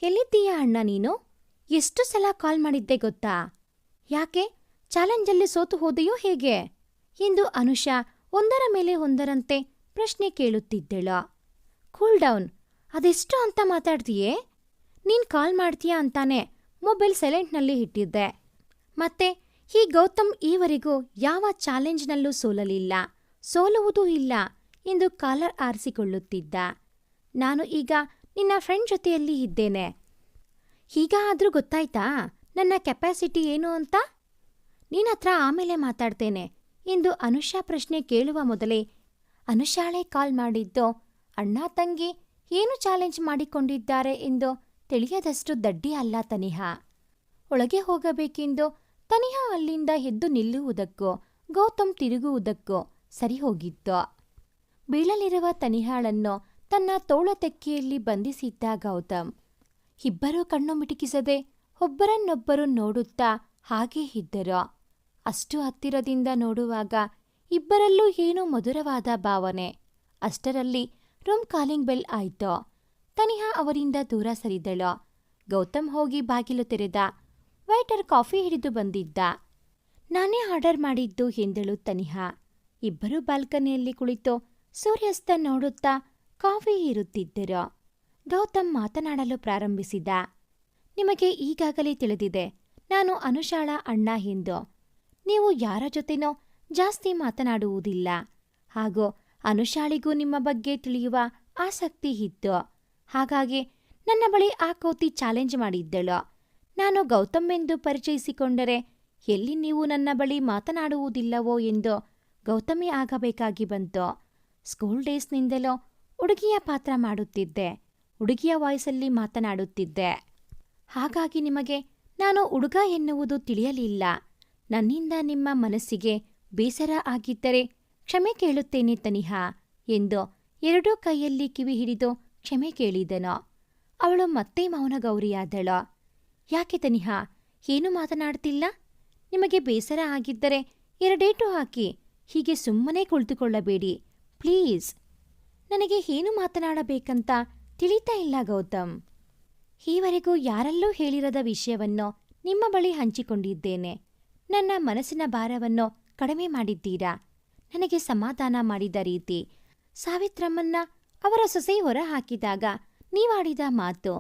ಎಲ್ಲಿದ್ದೀಯಾ ಅಣ್ಣ ನೀನು? ಎಷ್ಟು ಸಲ ಕಾಲ್ ಮಾಡಿದ್ದೆ ಗೊತ್ತಾ? ಯಾಕೆ? ಚಾಲೆಂಜಲ್ಲಿ ಸೋತು ಹೋದೆಯೋ ಹೇಗೆ? ಎಂದು ಅನುಷಾ ಒಂದರ ಮೇಲೆ ಒಂದರಂತೆ ಪ್ರಶ್ನೆ ಕೇಳುತ್ತಿದ್ದಳು. ಕೂಲ್ ಡೌನ್ ಅದೆಷ್ಟು ಅಂತ ಮಾತಾಡ್ತೀಯೇ? ನೀನ್ ಕಾಲ್ ಮಾಡ್ತೀಯಾ ಅಂತಾನೆ ಮೊಬೈಲ್ ಸೈಲೆಂಟ್ನಲ್ಲಿ ಇಟ್ಟಿದ್ದೆ. ಮತ್ತೆ ಈ ಗೌತಮ್ ಈವರೆಗೂ ಯಾವ ಚಾಲೆಂಜ್ನಲ್ಲೂ ಸೋಲಲಿಲ್ಲ. ಸೋಲುವುದೂ ಇಲ್ಲ ಎಂದು ಕಾಲರ್ ಆರಿಸಿಕೊಳ್ಳುತ್ತಿದ್ದ. ನಾನು ಈಗ ನಿನ್ನ ಫ್ರೆಂಡ್ ಜೊತೆಯಲ್ಲಿ ಇದ್ದೇನೆ. ಈಗ ಆದರೂ ಗೊತ್ತಾಯ್ತಾ ನನ್ನ ಕೆಪಾಸಿಟಿ ಏನು ಅಂತ? ನೀನತ್ರ ಆಮೇಲೆ ಮಾತಾಡ್ತೇನೆ ಎಂದು ಅನುಷಾ ಪ್ರಶ್ನೆ ಕೇಳುವ ಮೊದಲೇ ಅನುಷಾಳೆ ಕಾಲ್ ಮಾಡಿದ್ದು, ಅಣ್ಣ ತಂಗಿ ಏನು ಚಾಲೆಂಜ್ ಮಾಡಿಕೊಂಡಿದ್ದಾರೆ ಎಂದು ತಿಳಿಯದಷ್ಟು ದಡ್ಡಿ ಅಲ್ಲ ತನಿಹಾ. ಒಳಗೆ ಹೋಗಬೇಕೆಂದು ತನಿಹಾ ಅಲ್ಲಿಂದ ಎದ್ದು ನಿಲ್ಲುವುದಕ್ಕೂ, ಗೌತಮ್ ತಿರುಗುವುದಕ್ಕೂ ಸರಿ ಹೋಗಿತ್ತು ಬೀಳಲಿರುವ ತನಿಹಾಳನ್ನು ತನ್ನ ತೋಳ ತೆಕ್ಕೆಯಲ್ಲಿ ಬಂಧಿಸಿದ್ದ ಗೌತಮ್. ಇಬ್ಬರೂ ಕಣ್ಣು ಮಿಟುಕಿಸದೆ ಒಬ್ಬರನ್ನೊಬ್ಬರು ನೋಡುತ್ತಾ ಹಾಗೇ ಇದ್ದರು. ಅಷ್ಟು ಹತ್ತಿರದಿಂದ ನೋಡುವಾಗ ಇಬ್ಬರಲ್ಲೂ ಏನೋ ಮಧುರವಾದ ಭಾವನೆ. ಅಷ್ಟರಲ್ಲಿ ರೂಮ್ ಕಾಲಿಂಗ್ ಬೆಲ್ ಆಯ್ತು. ತನಿಹಾ ಅವರಿಂದ ದೂರ ಸರಿದಳು. ಗೌತಮ್ ಹೋಗಿ ಬಾಗಿಲು ತೆರೆದ. ವೈಟರ್ ಕಾಫಿ ಹಿಡಿದು ಬಂದಿದ್ದ. ನಾನೇ ಆರ್ಡರ್ ಮಾಡಿದ್ದು, ಎಂದಳು ತನಿಹಾ. ಇಬ್ಬರೂ ಬಾಲ್ಕನಿಯಲ್ಲಿ ಕುಳಿತು ಸೂರ್ಯಾಸ್ತ ನೋಡುತ್ತಾ ಕಾಫಿ ಇರುತ್ತಿದ್ದರು ಗೌತಮ್ ಮಾತನಾಡಲು ಪ್ರಾರಂಭಿಸಿದ. ನಿಮಗೆ ಈಗಾಗಲೇ ತಿಳಿದಿದೆ, ನಾನು ಅನುಷಾಳ ಅಣ್ಣ ಎಂದು. ನೀವು ಯಾರ ಜೊತೆನೋ ಜಾಸ್ತಿ ಮಾತನಾಡುವುದಿಲ್ಲ. ಹಾಗೂ ಅನುಷಾಳಿಗೂ ನಿಮ್ಮ ಬಗ್ಗೆ ತಿಳಿಯುವ ಆಸಕ್ತಿ ಇತ್ತು. ಹಾಗಾಗಿ ನನ್ನ ಬಳಿ ಆ ಕೋತಿ ಚಾಲೆಂಜ್ ಮಾಡಿದ್ದಳು. ನಾನು ಗೌತಮ್ ಎಂದು ಪರಿಚಯಿಸಿಕೊಂಡರೆ ಎಲ್ಲಿ ನೀವು ನನ್ನ ಬಳಿ ಮಾತನಾಡುವುದಿಲ್ಲವೋ ಎಂದು ಗೌತಮಿ ಆಗಬೇಕಾಗಿ ಬಂತು. ಸ್ಕೂಲ್ ಡೇಸ್ನಿಂದಲೋ ಹುಡುಗಿಯ ಪಾತ್ರ ಮಾಡುತ್ತಿದ್ದೆ. ಹುಡುಗಿಯ ವಾಯ್ಸಲ್ಲಿ ಮಾತನಾಡುತ್ತಿದ್ದೆ. ಹಾಗಾಗಿ ನಿಮಗೆ ನಾನು ಹುಡುಗ ಎನ್ನುವುದು ತಿಳಿಯಲಿಲ್ಲ. ನನ್ನಿಂದ ನಿಮ್ಮ ಮನಸ್ಸಿಗೆ ಬೇಸರ ಆಗಿದ್ದರೆ ಕ್ಷಮೆ ಕೇಳುತ್ತೇನೆ ತನಿಹಾ ಎಂದು ಎರಡೂ ಕೈಯಲ್ಲಿ ಕಿವಿ ಹಿಡಿದು ಕ್ಷಮೆ ಕೇಳಿದನು. ಅವಳು ಮತ್ತೆ ಮೌನಗೌರಿಯಾದಳು. ಯಾಕೆ ತನಿಹಾ, ಏನು ಮಾತನಾಡ್ತಿಲ್ಲ? ನಿಮಗೆ ಬೇಸರ ಆಗಿದ್ದರೆ ಎರಡೇಟು ಹಾಕಿ. ಹೀಗೆ ಸುಮ್ಮನೆ ಕುಳಿತುಕೊಳ್ಳಬೇಡಿ. ಪ್ಲೀಸ್. ನನಗೆ ಏನು ಮಾತನಾಡಬೇಕಂತ ತಿಳಿತಾ ಇಲ್ಲ ಗೌತಮ್. ಈವರೆಗೂ ಯಾರಲ್ಲೂ ಹೇಳಿರದ ವಿಷಯವನ್ನು ನಿಮ್ಮ ಬಳಿ ಹಂಚಿಕೊಂಡಿದ್ದೇನೆ. ನನ್ನ ಮನಸ್ಸಿನ ಭಾರವನ್ನು ಕಡಿಮೆ ಮಾಡಿದ್ದೀರಾ? ನನಗೆ ಸಮಾಧಾನ ಮಾಡಿದ ರೀತಿ. ಸಾವಿತ್ರಮ್ಮನ್ನ ಅವರ ಸೊಸೆ ಹೊರ ಹಾಕಿದಾಗ ನೀವಾಡಿದ ಮಾತು,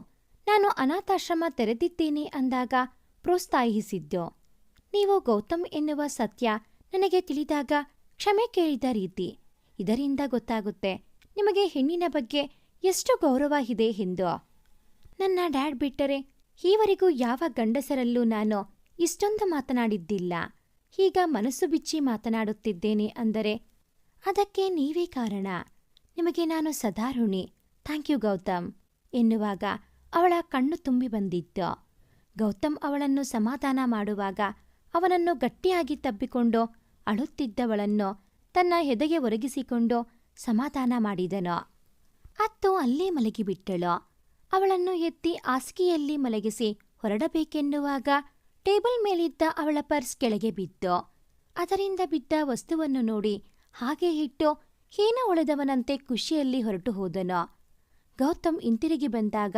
ನಾನು ಅನಾಥಾಶ್ರಮ ತೆರೆದಿದ್ದೇನೆ ಅಂದಾಗ ಪ್ರೋತ್ಸಾಹಿಸಿದ್ದು. ನೀವು ಗೌತಮ್ ಎನ್ನುವ ಸತ್ಯ ನನಗೆ ತಿಳಿದಾಗ ಕ್ಷಮೆ ಕೇಳಿದ ರೀತಿ. ಇದರಿಂದ ಗೊತ್ತಾಗುತ್ತೆ, ನಿಮಗೆ ಹೆಣ್ಣಿನ ಬಗ್ಗೆ ಎಷ್ಟು ಗೌರವ ಇದೆ ಎಂದು. ನನ್ನ ಡ್ಯಾಡ್ ಬಿಟ್ಟರೆ ಈವರೆಗೂ ಯಾವ ಗಂಡಸರಲ್ಲೂ ನಾನು ಇಷ್ಟೊಂದು ಮಾತನಾಡಿದ್ದಿಲ್ಲ. ಈಗ ಮನಸ್ಸು ಬಿಚ್ಚಿ ಮಾತನಾಡುತ್ತಿದ್ದೇನೆ ಅಂದರೆ ಅದಕ್ಕೆ ನೀವೇ ಕಾರಣ. ನಿಮಗೆ ನಾನು ಸದಾ ಋಣಿ. ಥ್ಯಾಂಕ್ ಯು ಗೌತಮ್ ಎನ್ನುವಾಗ ಅವಳ ಕಣ್ಣು ತುಂಬಿ ಬಂದಿತ್ತು. ಗೌತಮ್ ಅವಳನ್ನು ಸಮಾಧಾನ ಮಾಡುವಾಗ ಅವನನ್ನು ಗಟ್ಟಿಯಾಗಿ ತಬ್ಬಿಕೊಂಡು ಅಳುತ್ತಿದ್ದವಳನ್ನು ತನ್ನ ಹೆದೆಗೆ ಒರಗಿಸಿಕೊಂಡು ಸಮಾಧಾನ ಮಾಡಿದನು. ಅತ್ತು ಅಲ್ಲೇ ಮಲಗಿಬಿಟ್ಟಳು. ಅವಳನ್ನು ಎತ್ತಿ ಹಾಸಿಗೆಯಲ್ಲಿ ಮಲಗಿಸಿ ಹೊರಡಬೇಕೆನ್ನುವಾಗ ಟೇಬಲ್ ಮೇಲಿದ್ದ ಅವಳ ಪರ್ಸ್ ಕೆಳಗೆ ಬಿತ್ತು. ಅದರಿಂದ ಬಿದ್ದ ವಸ್ತುವನ್ನು ನೋಡಿ ಹಾಗೆ ಇಟ್ಟು ಹೀನ ಉಳಿದವನಂತೆ ಖುಷಿಯಲ್ಲಿ ಹೊರಟು ಹೋದನು. ಗೌತಮ್ ಹಿಂತಿರುಗಿ ಬಂದಾಗ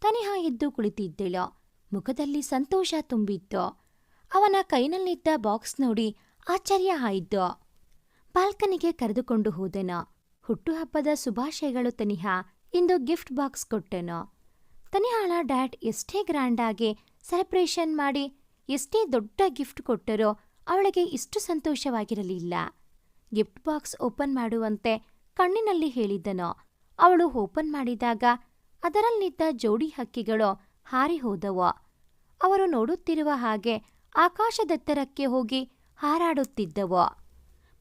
ತನಿಹ ಎದ್ದು ಕುಳಿತಿದ್ದಳು. ಮುಖದಲ್ಲಿ ಸಂತೋಷ ತುಂಬಿತ್ತು. ಅವನ ಕೈನಲ್ಲಿದ್ದ ಬಾಕ್ಸ್ ನೋಡಿ ಆಶ್ಚರ್ಯ ಆಯಿತು. ಬಾಲ್ಕನಿಗೆ ಕರೆದುಕೊಂಡು ಹೋದೆನು. ಹುಟ್ಟುಹಬ್ಬದ ಶುಭಾಶಯಗಳು ತನಿಹಾ ಇಂದು ಗಿಫ್ಟ್ ಬಾಕ್ಸ್ ಕೊಟ್ಟೆನು. ತನಿಹಾಳ ಡ್ಯಾಡ್ ಎಷ್ಟೇ ಗ್ರ್ಯಾಂಡಾಗಿ ಸೆಲೆಬ್ರೇಷನ್ ಮಾಡಿ ಎಷ್ಟೇ ದೊಡ್ಡ ಗಿಫ್ಟ್ ಕೊಟ್ಟರೋ ಅವಳಿಗೆ ಇಷ್ಟು ಸಂತೋಷವಾಗಿರಲಿಲ್ಲ. ಗಿಫ್ಟ್ ಬಾಕ್ಸ್ ಓಪನ್ ಮಾಡುವಂತೆ ಕಣ್ಣಿನಲ್ಲಿ ಹೇಳಿದ್ದನು ಅವಳು ಓಪನ್ ಮಾಡಿದಾಗ ಅದರಲ್ಲಿದ್ದ ಜೋಡಿ ಹಕ್ಕಿಗಳು ಹಾರಿ ಹೋದವು. ಅವರು ನೋಡುತ್ತಿರುವ ಹಾಗೆ ಆಕಾಶದೆತ್ತರಕ್ಕೆ ಹೋಗಿ ಹಾರಾಡುತ್ತಿದ್ದವು.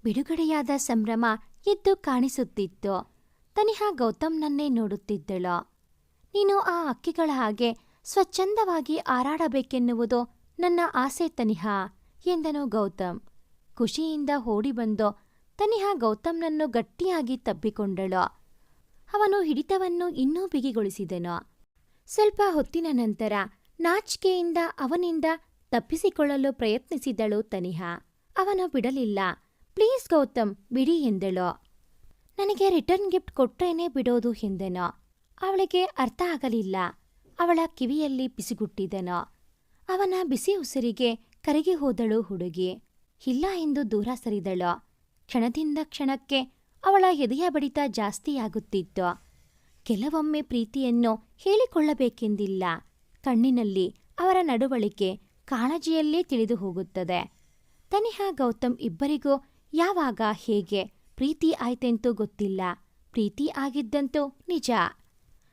ಬಿಡುಗಡೆಯಾದ ಸಂಭ್ರಮ ಎದ್ದು ಕಾಣಿಸುತ್ತಿತ್ತು. ತನಿಹಾ ಗೌತಮ್ನನ್ನೇ ನೋಡುತ್ತಿದ್ದಳು. ನೀನು ಆ ಅಕ್ಕಿಗಳ ಹಾಗೆ ಸ್ವಚ್ಛಂದವಾಗಿ ಹಾರಾಡಬೇಕೆನ್ನುವುದು ನನ್ನ ಆಸೆ ತನಿಹಾ, ಎಂದನು ಗೌತಮ್. ಖುಷಿಯಿಂದ ಓಡಿ ಬಂದು ತನಿಹಾ ಗೌತಮ್ನನ್ನು ಗಟ್ಟಿಯಾಗಿ ತಬ್ಬಿಕೊಂಡಳು. ಅವನು ಹಿಡಿತವನ್ನು ಇನ್ನೂ ಬಿಗಿಗೊಳಿಸಿದನು. ಸ್ವಲ್ಪ ಹೊತ್ತಿನ ನಂತರ ನಾಚಿಕೆಯಿಂದ ಅವನಿಂದ ತಪ್ಪಿಸಿಕೊಳ್ಳಲು ಪ್ರಯತ್ನಿಸಿದಳು ತನಿಹಾ. ಅವನು ಬಿಡಲಿಲ್ಲ. ಪ್ಲೀಸ್ ಗೌತಮ್, ಬಿಡಿ ಎಂದಳು. ನನಗೆ ರಿಟರ್ನ್ ಗಿಫ್ಟ್ ಕೊಟ್ರೇನೆ ಬಿಡೋದು ಎಂದನು. ಅವಳಿಗೆ ಅರ್ಥ ಆಗಲಿಲ್ಲ. ಅವಳ ಕಿವಿಯಲ್ಲಿ ಬಿಸಿಗುಟ್ಟಿದನು. ಅವನ ಬಿಸಿ ಉಸಿರಿಗೆ ಕರಗಿ ಹೋದಳು ಹುಡುಗಿ. ಇಲ್ಲ ಎಂದು ದೂರ ಸರಿದಳು. ಕ್ಷಣದಿಂದ ಕ್ಷಣಕ್ಕೆ ಅವಳ ಎದೆಯ ಬಡಿತ ಜಾಸ್ತಿಯಾಗುತ್ತಿತ್ತು ಕೆಲವೊಮ್ಮೆ ಪ್ರೀತಿಯನ್ನು ಹೇಳಿಕೊಳ್ಳಬೇಕೆಂದಿಲ್ಲ. ಕಣ್ಣಿನಲ್ಲಿ ಅವರ ನಡುವಳಿಕೆ ಕಾಳಜಿಯಲ್ಲೇ ತಿಳಿದು ಹೋಗುತ್ತದೆ. ತನಿಹಾ ಗೌತಮ್ ಇಬ್ಬರಿಗೂ ಯಾವಾಗ ಹೇಗೆ ಪ್ರೀತಿ ಆಯ್ತೆಂತೂ ಗೊತ್ತಿಲ್ಲ. ಪ್ರೀತಿ ಆಗಿದ್ದಂತೂ ನಿಜ.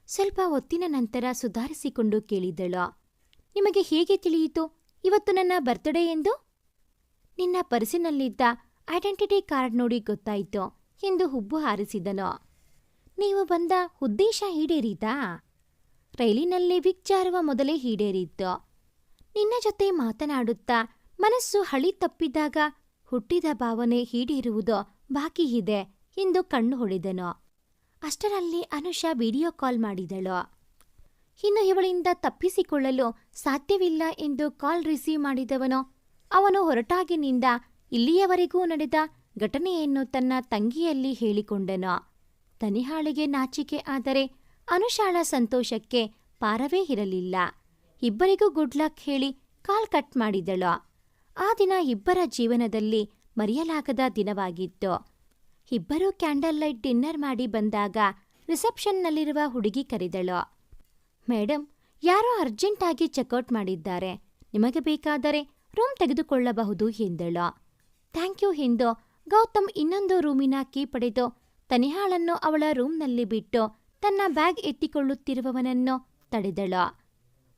ಸ್ವಲ್ಪ ಹೊತ್ತಿನ ನಂತರ ಸುಧಾರಿಸಿಕೊಂಡು ಕೇಳಿದಳು. ನಿಮಗೆ ಹೇಗೆ ತಿಳಿಯಿತು? ಇವತ್ತು ನನ್ನ ಬರ್ತ್ಡೇ ಎಂದು? ನಿನ್ನ ಪರ್ಸಿನಲ್ಲಿದ್ದ ಐಡೆಂಟಿಟಿ ಕಾರ್ಡ್ ನೋಡಿ ಗೊತ್ತಾಯಿತು ಎಂದು ಹುಬ್ಬು ಹಾರಿಸಿದನು. ನೀವು ಬಂದ ಉದ್ದೇಶ ಈಡೇರಿತಾ? ರೈಲಿನಲ್ಲಿ ವಿಚಾರುವ ಮೊದಲೇ ಈಡೇರಿತ್ತು. ನಿನ್ನ ಜೊತೆ ಮಾತನಾಡುತ್ತಾ ಮನಸ್ಸು ಹಳಿ ತಪ್ಪಿದಾಗ ಹುಟ್ಟಿದ ಭಾವನೆ ಈಡೇರುವುದು ಬಾಕಿ ಇದೆ ಎಂದು ಕಣ್ಣು ಹೊಡೆದನು. ಅಷ್ಟರಲ್ಲಿ ಅನುಷಾ ವಿಡಿಯೋ ಕಾಲ್ ಮಾಡಿದಳು. ಇನ್ನು ಇವಳಿಂದ ತಪ್ಪಿಸಿಕೊಳ್ಳಲು ಸಾಧ್ಯವಿಲ್ಲ ಎಂದು ಕಾಲ್ ರಿಸೀವ್ ಮಾಡಿದವನು, ಅವನು ಹೊರಟಾಗಿನಿಂದ ಇಲ್ಲಿಯವರೆಗೂ ನಡೆದ ಘಟನೆಯನ್ನು ತನ್ನ ತಂಗಿಯಲ್ಲಿ ಹೇಳಿಕೊಂಡನು. ತನಿಹಾಳಿಗೆ ನಾಚಿಕೆ ಆದರೆ ಅನುಷಾಳ ಸಂತೋಷಕ್ಕೆ ಪಾರವೇ ಇರಲಿಲ್ಲ. ಇಬ್ಬರಿಗೂ ಗುಡ್ ಲಕ್ ಹೇಳಿ ಕಾಲ್ ಕಟ್ ಮಾಡಿದಳು. ಆ ದಿನ ಇಬ್ಬರ ಜೀವನದಲ್ಲಿ ಮರೆಯಲಾಗದ ದಿನವಾಗಿತ್ತು. ಇಬ್ಬರೂ ಕ್ಯಾಂಡಲ್ ಲೈಟ್ ಡಿನ್ನರ್ ಮಾಡಿ ಬಂದಾಗ ರಿಸೆಪ್ಷನ್ನಲ್ಲಿರುವ ಹುಡುಗಿ ಕರೆದಳು ಮೇಡಮ್ ಯಾರೋ ಅರ್ಜೆಂಟಾಗಿ ಚೆಕ್ಔಟ್ ಮಾಡಿದ್ದಾರೆ. ನಿಮಗೆ ಬೇಕಾದರೆ ರೂಮ್ ತೆಗೆದುಕೊಳ್ಳಬಹುದು ಎಂದಳು. ಥ್ಯಾಂಕ್ ಯು ಎಂದು ಗೌತಮ್ ಇನ್ನೊಂದು ರೂಮಿನ ಕೀ ಪಡೆದು ತನಿಹಾಳನ್ನು ಅವಳ ರೂಮ್ನಲ್ಲಿ ಬಿಟ್ಟು ತನ್ನ ಬ್ಯಾಗ್ ಎತ್ತಿಕೊಳ್ಳುತ್ತಿರುವವನನ್ನು ತಡೆದಳು.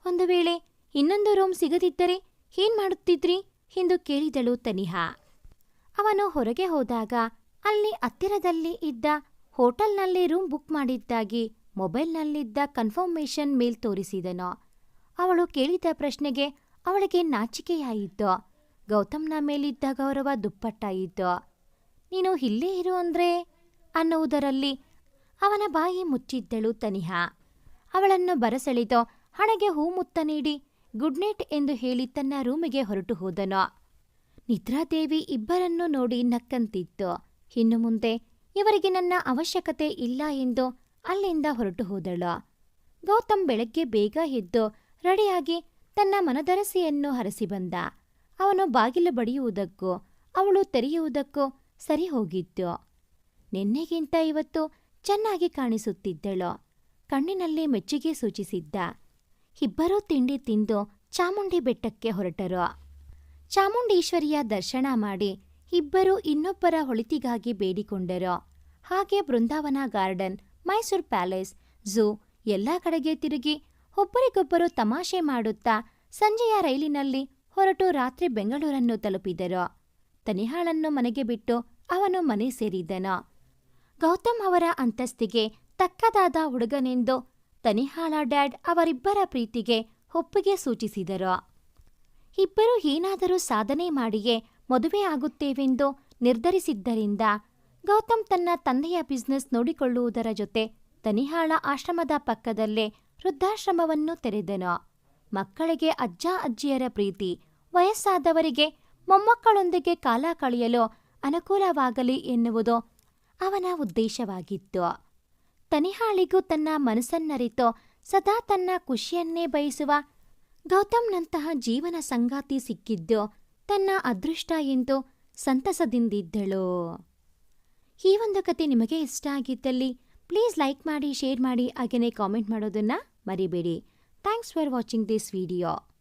ಒಂದು ವೇಳೆ ಇನ್ನೊಂದು ರೂಮ್ ಸಿಗದಿದ್ದರೆ ಏನ್ ಮಾಡುತ್ತಿದ್ರಿ? ಎಂದು ಕೇಳಿದಳು ತನಿಹಾ. ಅವನು ಹೊರಗೆ ಹೋದಾಗ ಅಲ್ಲಿ ಹತ್ತಿರದಲ್ಲಿ ಇದ್ದ ಹೋಟೆಲ್ನಲ್ಲಿ ರೂಮ್ ಬುಕ್ ಮಾಡಿದ್ದಾಗಿ ಮೊಬೈಲ್ನಲ್ಲಿದ್ದ ಕನ್ಫರ್ಮೇಷನ್ ಮೇಲ್ ತೋರಿಸಿದನು. ಅವಳು ಕೇಳಿದ ಪ್ರಶ್ನೆಗೆ ಅವಳಿಗೆ ನಾಚಿಕೆಯಾಯಿತು. ಗೌತಮ್ನ ಮೇಲಿದ್ದ ಗೌರವ ದುಪ್ಪಟ್ಟಾಯಿತು. ನೀನು ಇಲ್ಲೇ ಇರು ಅಂದ್ರೆ? ಅನ್ನುವುದರಲ್ಲಿ ಅವನ ಬಾಯಿ ಮುಚ್ಚಿದ್ದಳು ತನಿಹಾ. ಅವಳನ್ನು ಬರಸೆಳೆದು ಹಣೆಗೆ ಹೂಮುತ್ತ ನೀಡಿ ಗುಡ್ ನೈಟ್ ಎಂದು ಹೇಳಿ ತನ್ನ ರೂಮಿಗೆ ಹೊರಟು ಹೋದನು. ನಿದ್ರಾದೇವಿ ಇಬ್ಬರನ್ನೂ ನೋಡಿ ನಕ್ಕಂತಿತ್ತು. ಇನ್ನು ಮುಂದೆ ಇವರಿಗೆ ನನ್ನ ಅವಶ್ಯಕತೆ ಇಲ್ಲ ಎಂದು ಅಲ್ಲಿಂದ ಹೊರಟು ಹೋದಳು. ಗೌತಮ್ ಬೆಳಗ್ಗೆ ಬೇಗ ಎದ್ದು ರೆಡಿಯಾಗಿ ತನ್ನ ಮನದರಸೆಯನ್ನು ಹರಸಿ ಬಂದ. ಅವನು ಬಾಗಿಲು ಬಡಿಯುವುದಕ್ಕೂ ಅವಳು ತೆರೆಯುವುದಕ್ಕೂ ಸರಿ ಹೋಗಿತ್ತು. ನಿನ್ನೆಗಿಂತ ಇವತ್ತು ಚೆನ್ನಾಗಿ ಕಾಣಿಸುತ್ತಿದ್ದಳು. ಕಣ್ಣಿನಲ್ಲಿ ಮೆಚ್ಚುಗೆ ಸೂಚಿಸಿದ್ದ. ಇಬ್ಬರೂ ತಿಂಡಿ ತಿಂದು ಚಾಮುಂಡಿ ಬೆಟ್ಟಕ್ಕೆ ಹೊರಟರು. ಚಾಮುಂಡೇಶ್ವರಿಯ ದರ್ಶನ ಮಾಡಿ ಇಬ್ಬರು ಇನ್ನೊಬ್ಬರ ಹೊಳಿತಿಗಾಗಿ ಬೇಡಿಕೊಂಡರು. ಹಾಗೆ Brindavan garden, Mysuru palace, zoo ಎಲ್ಲ ಕಡೆಗೆ ತಿರುಗಿ ಒಬ್ಬರಿಗೊಬ್ಬರು ತಮಾಷೆ ಮಾಡುತ್ತಾ ಸಂಜೆಯ ರೈಲಿನಲ್ಲಿ ಹೊರಟು ರಾತ್ರಿ ಬೆಂಗಳೂರನ್ನು ತಲುಪಿದರು. ತನಿಹಾಳನ್ನು ಮನೆಗೆ ಬಿಟ್ಟು ಅವನು ಮನೆ ಸೇರಿದ್ದನು ಗೌತಮ್ ಅವರ ಅಂತಸ್ತಿಗೆ ತಕ್ಕದಾದ ಹುಡುಗನೆಂದು ತನಿಹಾಳ ಡ್ಯಾಡ್ ಅವರಿಬ್ಬರ ಪ್ರೀತಿಗೆ ಒಪ್ಪಿಗೆ ಸೂಚಿಸಿದರು. ಇಬ್ಬರು ಏನಾದರೂ ಸಾಧನೆ ಮಾಡಿಯೇ ಮದುವೆ ಆಗುತ್ತೇವೆಂದು ನಿರ್ಧರಿಸಿದ್ದರಿಂದ ಗೌತಮ್ ತನ್ನ ತಂದೆಯ ಬಿಸ್ನೆಸ್ ನೋಡಿಕೊಳ್ಳುವುದರ ಜೊತೆ ತನಿಹಾಳ ಆಶ್ರಮದ ಪಕ್ಕದಲ್ಲೇ ವೃದ್ಧಾಶ್ರಮವನ್ನು ತೆರೆದನು. ಮಕ್ಕಳಿಗೆ ಅಜ್ಜ ಅಜ್ಜಿಯರ ಪ್ರೀತಿ, ವಯಸ್ಸಾದವರಿಗೆ ಮೊಮ್ಮಕ್ಕಳೊಂದಿಗೆ ಕಾಲ ಕಳೆಯಲು ಅನುಕೂಲವಾಗಲಿ ಎನ್ನುವುದು ಅವನ ಉದ್ದೇಶವಾಗಿತ್ತು. ತನಿಹಾಳಿಗೂ ತನ್ನ ಮನಸ್ಸನ್ನರಿತೋ ಸದಾ ತನ್ನ ಖುಷಿಯನ್ನೇ ಬಯಸುವ ಗೌತಮ್ನಂತಹ ಜೀವನ ಸಂಗಾತಿ ಸಿಕ್ಕಿದ್ದೋ ತನ್ನ ಅದೃಷ್ಟ ಎಂದು ಸಂತಸದಿಂದಿದ್ದಳು. ಈ ಒಂದು ಕತೆ ನಿಮಗೆ ಇಷ್ಟ ಆಗಿದ್ದಲ್ಲಿ ಪ್ಲೀಸ್ ಲೈಕ್ ಮಾಡಿ, ಶೇರ್ ಮಾಡಿ ಹಾಗೆಯೇ ಕಾಮೆಂಟ್ ಮಾಡೋದನ್ನು ಮರಿಬೇಡಿ. Thanks for watching this video.